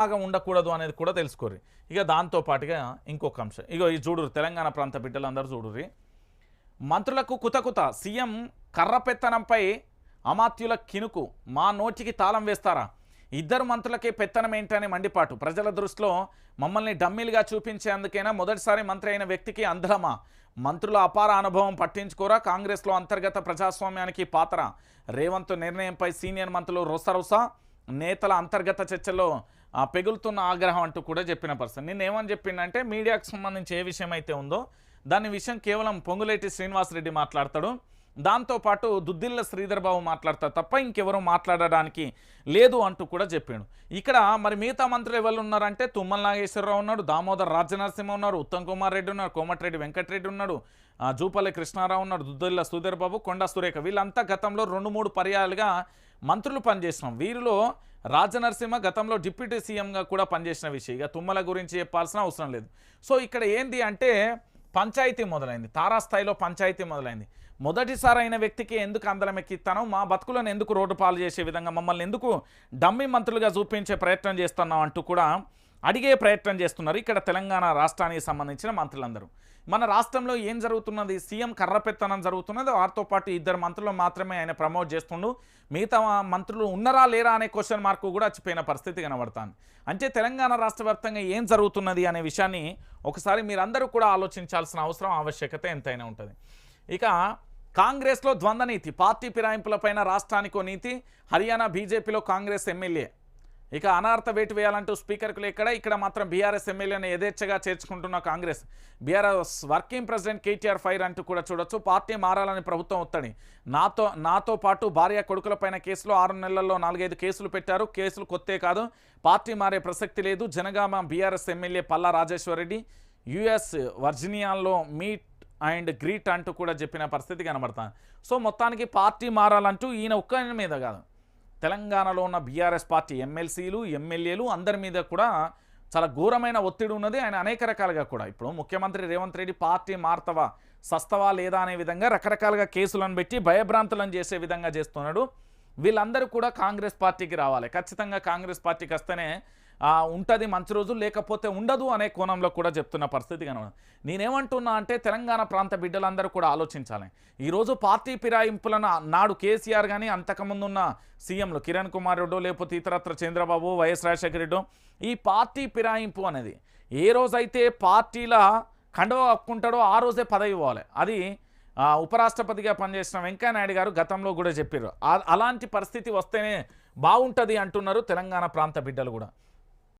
లాగా ఉండకూడదు అనేది కూడా తెలుసుకోరు ఇక దాంతో పాటుగా ఇంకొక అంశం. ఇక ఈ చూడురు తెలంగాణ ప్రాంత బిడ్డలందరూ చూడుర్రి. మంత్రులకు కుతకుత సీఎం కర్రపెత్తనంపై అమాత్యుల కినుకు మా నోటికి తాళం వేస్తారా? ఇద్దరు మంత్రులకే పెత్తనం ఏంటని మండిపాటు. ప్రజల దృష్టిలో మమ్మల్ని డమ్మీలుగా చూపించేందుకైనా మొదటిసారి మంత్రి అయిన వ్యక్తికి అందలమా? మంత్రుల అపార అనుభవం పట్టించుకోరా? కాంగ్రెస్లో అంతర్గత ప్రజాస్వామ్యానికి పాత్ర? రేవంత్ నిర్ణయంపై సీనియర్ మంత్రులు రొసరొస నేతల అంతర్గత చర్చల్లో పెగులుతున్న ఆగ్రహం అంటూ కూడా చెప్పిన పర్సన్. నేను ఏమని చెప్పిండంటే మీడియాకు సంబంధించి ఏ విషయం అయితే ఉందో దాని విషయం కేవలం పొంగులేటి శ్రీనివాసరెడ్డి మాట్లాడతాడు. దాంతోపాటు దుద్దిల్ల శ్రీధర్ బాబు మాట్లాడతారు తప్ప ఇంకెవరూ మాట్లాడడానికి లేదు అంటూ కూడా చెప్పాడు. ఇక్కడ మరి మిగతా మంత్రులు ఎవరు ఉన్నారంటే తుమ్మల నాగేశ్వరరావు ఉన్నాడు దామోదర్ రాజనరసింహ ఉన్నారు ఉత్తమ్ కుమార్ రెడ్డి ఉన్నారు కోమటిరెడ్డి వెంకటరెడ్డి ఉన్నాడు జూపల్లి కృష్ణారావు ఉన్నాడు దుద్దిల్ల సుధీర్ బాబు కొండా సురేఖ. వీళ్ళంతా గతంలో రెండు మూడు పర్యాలుగా మంత్రులు పనిచేసినాం. వీరిలో రాజనరసింహ గతంలో డిప్యూటీ సీఎంగా కూడా పనిచేసిన విషయం. ఇక తుమ్మల గురించి చెప్పాల్సిన అవసరం లేదు. సో ఇక్కడ ఏంది అంటే పంచాయతీ మొదలైంది. తారాస్థాయిలో పంచాయతీ మొదలైంది. మొదటిసారి అయిన వ్యక్తికి ఎందుకు అందలం ఎక్కిస్తాను మా బతుకులను ఎందుకు రోడ్డు పాలు చేసే విధంగా మమ్మల్ని ఎందుకు డమ్మి మంత్రులుగా చూపించే ప్రయత్నం చేస్తున్నాం అంటూ కూడా అడిగే ప్రయత్నం చేస్తున్నారు. ఇక్కడ తెలంగాణ రాష్ట్రానికి సంబంధించిన మంత్రులందరూ. మన రాష్ట్రంలో ఏం జరుగుతున్నది? సీఎం కర్రపెత్తనం జరుగుతున్నది. వారితో పాటు ఇద్దరు మంత్రులు మాత్రమే ఆయన ప్రమోట్ చేస్తుండు. మిగతా మంత్రులు ఉన్నారా లేరా అనే క్వశ్చన్ మార్కు కూడా వచ్చిపోయిన పరిస్థితి కనబడుతుంది. అంటే తెలంగాణ రాష్ట్ర ఏం జరుగుతున్నది అనే విషయాన్ని ఒకసారి మీరందరూ కూడా ఆలోచించాల్సిన అవసరం ఆవశ్యకత ఎంతైనా ఉంటుంది. ఇక కాంగ్రెస్లో ద్వంద్వనీతి పార్టీ ఫిరాయింపులపైన రాష్ట్రానికో నీతి హర్యానా బీజేపీలో కాంగ్రెస్ ఎమ్మెల్యే. ఇక అనార్థ వేటు వేయాలంటూ స్పీకర్కు ఎక్కడ ఇక్కడ మాత్రం బీఆర్ఎస్ ఎమ్మెల్యేని యథేచ్ఛగా చేర్చుకుంటున్న Congress. BRS working president KTR fire అంటూ కూడా చూడొచ్చు. పార్టీ మారాలని ప్రభుత్వం ఒత్తిడి. నాతో నాతో పాటు భార్య కొడుకులపైన కేసులు ఆరు నెలల్లో నాలుగైదు కేసులు పెట్టారు. కేసులు కొత్తే కాదు. పార్టీ మారే ప్రసక్తి లేదు. Jangaon BRS MLA Palla Rajeshwar Reddy US వర్జీనియాలో meet and greet అంటూ కూడా చెప్పిన పరిస్థితి కనబడతాను సో మొత్తానికి పార్టీ మారాలంటూ ఈయన ఒక్క మీద కాదు. తెలంగాణలో ఉన్న బీఆర్ఎస్ పార్టీ ఎమ్మెల్సీలు ఎమ్మెల్యేలు అందరి మీద కూడా చాలా ఘోరమైన ఒత్తిడి ఉన్నది. ఆయన అనేక రకాలుగా కూడా. ఇప్పుడు ముఖ్యమంత్రి రేవంత్ రెడ్డి పార్టీ మార్తవా సస్తవా లేదా అనే విధంగా రకరకాలుగా కేసులను పెట్టి భయభ్రాంతులను చేసే విధంగా చేస్తున్నాడు. వీళ్ళందరూ కూడా కాంగ్రెస్ పార్టీకి రావాలి. ఖచ్చితంగా కాంగ్రెస్ పార్టీకి వస్తేనే ఉంటుంది మంచి రోజు లేకపోతే ఉండదు అనే కోణంలో కూడా చెప్తున్న పరిస్థితి కనుక నేనేమంటున్నా అంటే తెలంగాణ ప్రాంత బిడ్డలందరూ కూడా ఆలోచించాలి. ఈరోజు పార్టీ ఫిరాయింపులను నాడు కేసీఆర్ కానీ అంతకుముందున్న సీఎంలు కిరణ్ కుమార్ రెడ్డు లేకపోతే ఇతరత్ర చంద్రబాబు వైఎస్ రాజశేఖర రెడ్డు ఈ పార్టీ ఫిరాయింపు అనేది ఏ రోజైతే పార్టీల కండవ కప్పుకుంటాడో ఆ రోజే పదవి ఇవ్వాలి. అది ఉపరాష్ట్రపతిగా పనిచేసిన వెంకయ్యనాయుడు గారు గతంలో కూడా చెప్పారు అలాంటి పరిస్థితి వస్తేనే బాగుంటుంది అంటున్నారు తెలంగాణ ప్రాంత బిడ్డలు కూడా.